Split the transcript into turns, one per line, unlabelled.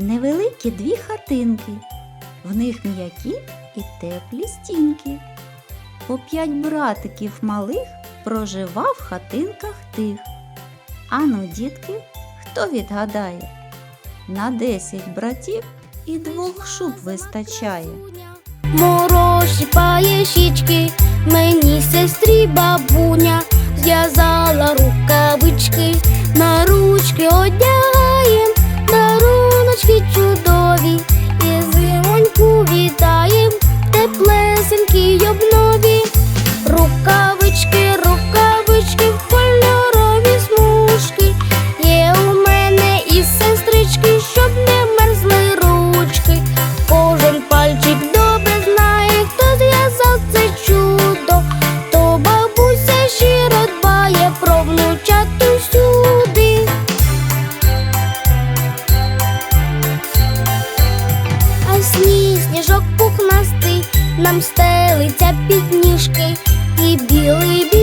невеликі дві хатинки, в них м'які і теплі стінки. По п'ять братиків малих проживав в хатинках тих. Ану, дітки, хто відгадає? На десять братів і двох шуб вистачає.
Морожі пає щічки, мені сестрі бабуня зв'язала рукавички, на ручки одягаєм, сніжок пухнастий, нам стелиться під ніжки і білий білий.